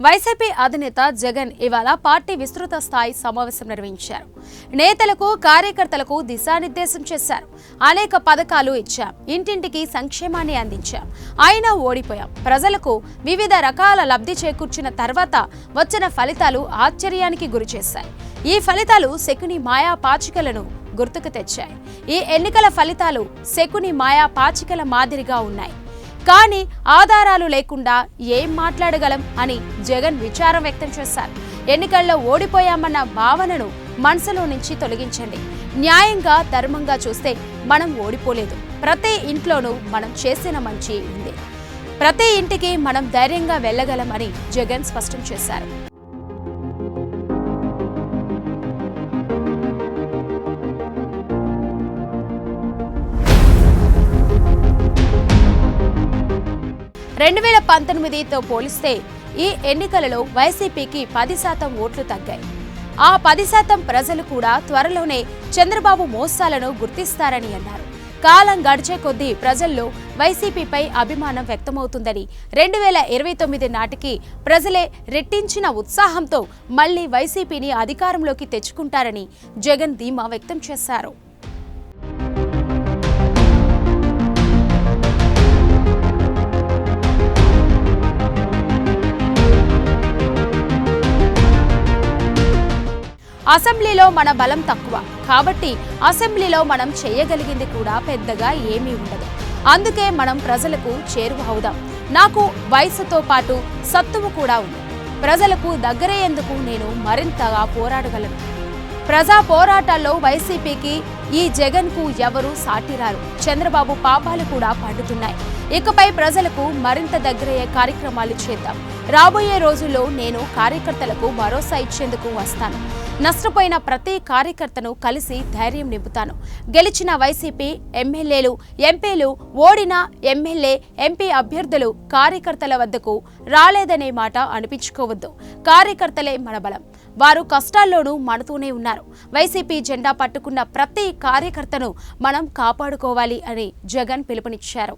YCP అధినేత జగన్ ఇవాళ party విస్తృత స్థాయి సమావేశం నిర్వహించారు. నేతలకు కార్యకర్తలకు దిశానిర్దేశం చేశారు. అనేక పథకాలు ఇచ్చాం. ఇంటింటికి సంక్షేమాన్ని అందించాం. అయినా ఓడిపోయాం. ప్రజలకు వివిధ రకాల లబ్ధి చేకూర్చిన తర్వాత వచ్చిన ఫలితాలు ఆశ్చర్యానికి గురిచేశాయి. ఈ ఫలితాలు శకుని మాయా పాచికలను గుర్తుకు తెచ్చాయి. ఈ ఎన్నికల ఫలితాలు శకుని మాయా పాచికల మాదిరిగా ఉన్నాయి. కానీ ఆధారాలు లేకుండా ఏం మాట్లాడగలం అని జగన్ విచారం వ్యక్తం చేశారు. ఎన్నికల్లో ఓడిపోయామన్న భావనను మనసులో నుంచి తొలగించండి. న్యాయంగా ధర్మంగా చూస్తే మనం ఓడిపోలేదు. ప్రతి ఇంట్లోనూ మనం చేసిన మంచి ఉంది. ప్రతి ఇంటికి మనం ధైర్యంగా వెళ్ళగలమని జగన్ స్పష్టం చేశారు. రెండు వేల పంతొమ్మిదితో పోలిస్తే ఈ ఎన్నికలలో వైసీపీకి పది శాతం ఓట్లు తగ్గాయి. ఆ పది శాతం ప్రజలు కూడా త్వరలోనే చంద్రబాబు మోసాలను గుర్తిస్తారని అన్నారు. కాలం గడిచే కొద్దీ ప్రజల్లో వైసీపీపై అభిమానం వ్యక్తమవుతుందని రెండు వేల ఇరవై తొమ్మిది నాటికి ప్రజలే రెట్టించిన ఉత్సాహంతో మళ్ళీ వైసీపీని అధికారంలోకి తెచ్చుకుంటారని జగన్ ధీమా వ్యక్తం చేశారు. అసెంబ్లీలో మన బలం తక్కువ. కాబట్టి అసెంబ్లీలో మనం చేయగలిగింది కూడా పెద్దగా ఏమీ ఉండదు. అందుకే మనం ప్రజలకు చేరువ అవుదాం నాకు వయసుతో పాటు సత్తువు కూడా ఉంది. ప్రజలకు దగ్గరయ్యేందుకు నేను మరింతగా పోరాడగలను. ప్రజా పోరాటాల్లో వైసీపీకి ఈ జగన్కు ఎవరు సాటిరారు. చంద్రబాబు పాపాలు కూడా పండుతున్నాయి. ఇకపై ప్రజలకు మరింత దగ్గరయ్యే కార్యక్రమాలు చేద్దాం. రాబోయే రోజుల్లో నేను కార్యకర్తలకు భరోసా ఇచ్చేందుకు వస్తాను. నష్టపోయిన ప్రతి కార్యకర్తను కలిసి ధైర్యం నింపుతాను. గెలిచిన వైసీపీ ఎమ్మెల్యేలు ఎంపీలు ఓడిన ఎమ్మెల్యే ఎంపీ అభ్యర్థులు కార్యకర్తల వద్దకు రాలేదనే మాట అనిపించుకోవద్దు. కార్యకర్తలే మన బలం. వారు కష్టాల్లోనూ మనతోనే ఉన్నారు. వైసీపీ జెండా పట్టుకున్న ప్రతి కార్యకర్తను మనం కాపాడుకోవాలి అని జగన్ పిలుపునిచ్చారు.